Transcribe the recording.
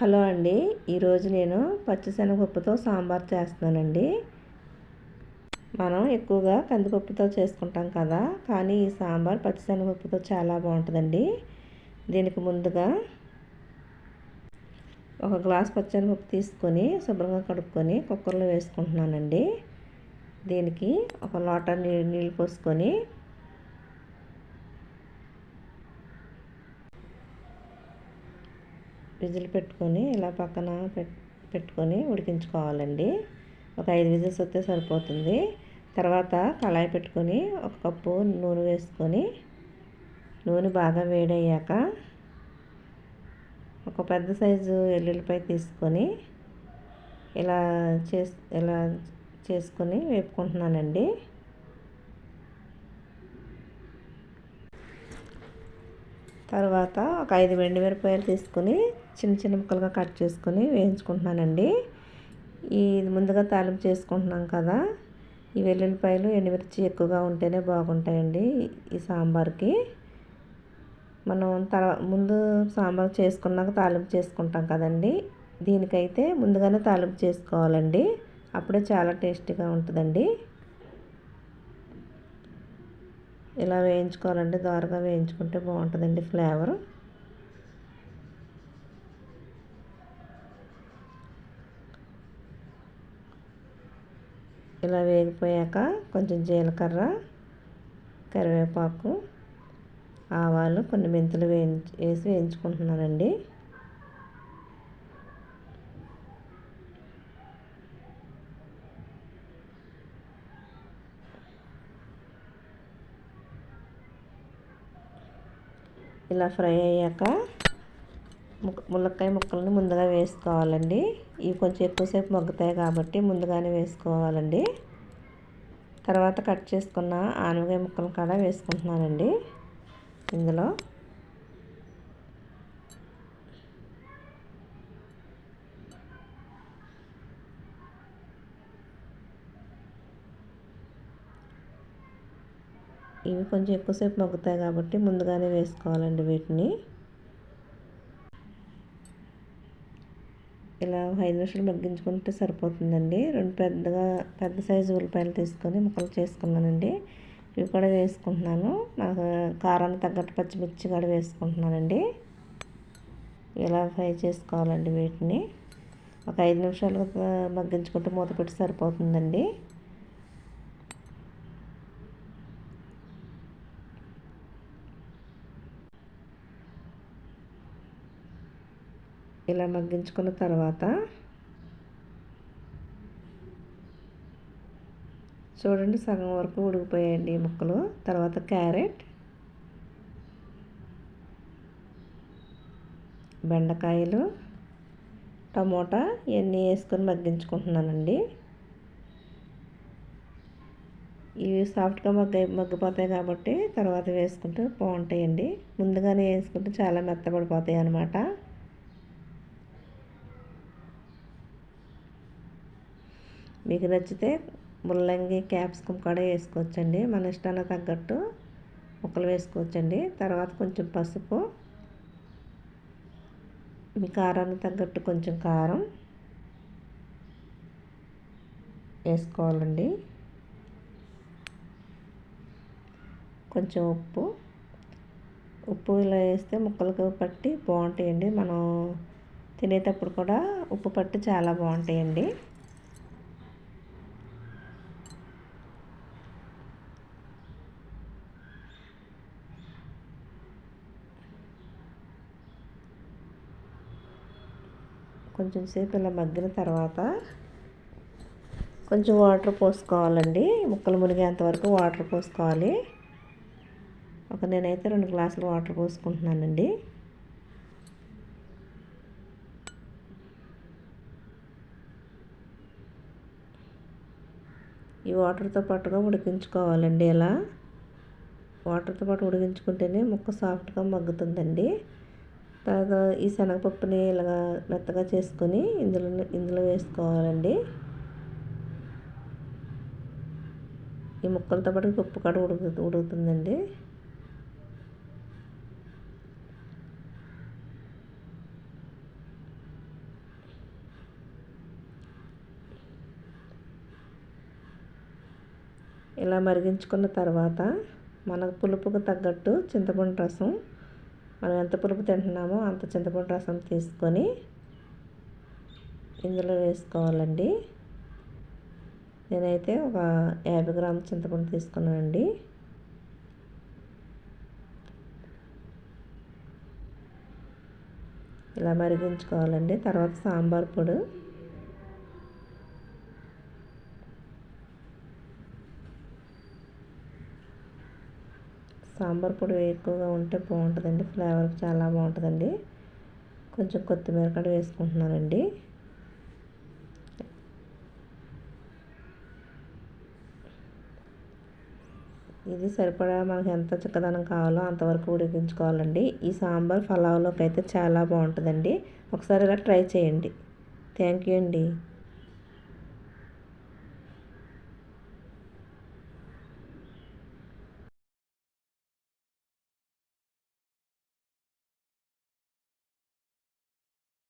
Hello అండి. ఈరోజు నేను పచ్చిశనగపప్పుతో సాంబార్ చేస్తున్నానండి. మనం ఎక్కువగా కందిపప్పుతో చేసుకుంటాం కదా కానీ ఈ సాంబార్ పచ్చిశనగపప్పుతో చాలా బాగుంటుందండి. దీనికి ముందుగా ఒక గ్లాస్ పచ్చనిపప్పు తీసుకొని శుభ్రంగా కడుక్కొని కుక్కర్లో వేసుకుంటున్నానండి. దీనికి ఒక లోటా నీళ్ళు పోసుకొని విజిల్ పెట్టుకొని ఇలా పక్కన పెట్టుకొని ఉడికించుకోవాలండి. ఒక ఐదు విజిల్స్ వస్తే సరిపోతుంది. తర్వాత కళాయి పెట్టుకొని ఒక కప్పు నూనె వేసుకొని నూనె బాగా వేడయ్యాక ఒక పెద్ద సైజు ఎల్లుల్లిపాయ తీసుకొని ఇలా చేసి ఇలా చేసుకొని వేపుకుంటున్నానండి. తర్వాత ఒక ఐదు వెండి మిరపకాయలు తీసుకొని చిన్న చిన్న ముక్కలుగా కట్ చేసుకొని వేయించుకుంటున్నానండి. ఈ ముందుగా తాలింపు చేసుకుంటున్నాం కదా. ఈ వెల్లుల్లిపాయలు ఎండుమిర్చి ఎక్కువగా ఉంటేనే బాగుంటాయండి ఈ సాంబార్కి. మనం తర్వా ముందు సాంబార్ చేసుకున్నాక తాలింపు చేసుకుంటాం కదండి. దీనికైతే ముందుగానే తాలింపు చేసుకోవాలండి. అప్పుడే చాలా టేస్టీగా ఉంటుందండి. ఇలా వేయించుకోవాలంటే దోరగా వేయించుకుంటే బాగుంటుందండి ఫ్లేవర్. ఇలా వేగిపోయాక కొంచెం జీలకర్ర కరివేపాకు ఆవాలు కొన్ని మెంతులు వేయించి వేసి వేయించుకుంటున్నానండి. ఇలా ఫ్రై అయ్యాక ములక్కాయ ముక్కలను ముందుగా వేసుకోవాలండి. ఇవి కొంచెం ఎక్కువసేపు మగ్గుతాయి కాబట్టి ముందుగానే వేసుకోవాలండి. తర్వాత కట్ చేసుకున్న ఆనవకాయ ముక్కలు కూడా వేసుకుంటున్నానండి. ఇందులో ఇవి కొంచెం ఎక్కువసేపు మగ్గుతాయి కాబట్టి ముందుగానే వేసుకోవాలండి వీటిని. ఇలా ఐదు నిమిషాలు మగ్గించుకుంటే సరిపోతుందండి. రెండు పెద్దగా పెద్ద సైజు ఉల్లిపాయలు తీసుకొని ముక్కలు చేసుకున్నానండి. ఇవి కూడా వేసుకుంటున్నాను. నాకు కారాన్ని తగ్గట్టు పచ్చిమిర్చి కూడా వేసుకుంటున్నానండి. ఇలా ఫ్రై చేసుకోవాలండి వీటిని. ఒక ఐదు నిమిషాలు మగ్గించుకుంటే మూత పెట్టి సరిపోతుందండి. ఇలా మగ్గించుకున్న తర్వాత చూడండి సగం వరకు ఉడికిపోయాయండి ఈ ముక్కలు. తర్వాత క్యారెట్ బెండకాయలు టమోటా ఇవన్నీ వేసుకొని మగ్గించుకుంటున్నానండి. ఇవి సాఫ్ట్గా మగ్గ మగ్గిపోతాయి కాబట్టి తర్వాత వేసుకుంటే బాగుంటాయండి. ముందుగానే వేసుకుంటే చాలా మెత్తబడిపోతాయి అన్నమాట. మీకు నచ్చితే ముల్లంగి క్యాప్సికమ్ కూడా వేసుకోవచ్చండి. మన ఇష్టానికి తగ్గట్టు ముక్కలు వేసుకోవచ్చండి. తర్వాత కొంచెం పసుపు మీ కారానికి తగ్గట్టు కొంచెం కారం వేసుకోవాలండి. కొంచెం ఉప్పు ఉప్పు ఇలా వేస్తే ముక్కలకు పట్టి బాగుంటాయండి. మనం తినేటప్పుడు కూడా ఉప్పు పట్టి చాలా బాగుంటాయండి. కొంచెం సేపు ఇలా మగ్గిన తర్వాత కొంచెం వాటర్ పోసుకోవాలండి. ముక్కలు మునిగేంత వరకు వాటర్ పోసుకోవాలి. ఒక నేనైతే రెండు గ్లాసులు వాటర్ పోసుకుంటున్నానండి. ఈ వాటర్తో పాటుగా ఉడికించుకోవాలండి. ఇలా వాటర్తో పాటు ఉడికించుకుంటేనే ముక్క సాఫ్ట్గా మగ్గుతుందండి. తర్వాత ఈ శనగపప్పుని ఇలాగా మెత్తగా చేసుకొని ఇందులో ఇందులో వేసుకోవాలండి. ఈ ముక్కలతో పాటు ఉప్పు కాడ ఉడుకు ఉడుకుతుందండి. ఇలా మరిగించుకున్న తర్వాత మనకు పులుపుకు తగ్గట్టు చింతపండు రసం మనం ఎంత పులుపు తింటున్నామో అంత చింతపండు రసం తీసుకొని ఇందులో వేసుకోవాలండి. నేనైతే ఒక యాభై గ్రాముల చింతపండు తీసుకున్నానండి. ఇలా మరిగించుకోవాలండి. తర్వాత సాంబార్ పొడి. సాంబార్ పొడి ఎక్కువగా ఉంటే బాగుంటుందండి. ఫ్లేవర్ చాలా బాగుంటుందండి. కొంచెం కొత్తిమీర కూడా వేసుకుంటున్నానండి. ఇది సరిపడా మనకు ఎంత చిక్కదనం కావాలో అంతవరకు ఉడికించుకోవాలండి. ఈ సాంబార్ పలావ్లోకి అయితే చాలా బాగుంటుందండి. ఒకసారి ఇలా ట్రై చేయండి. థ్యాంక్ యూ అండి.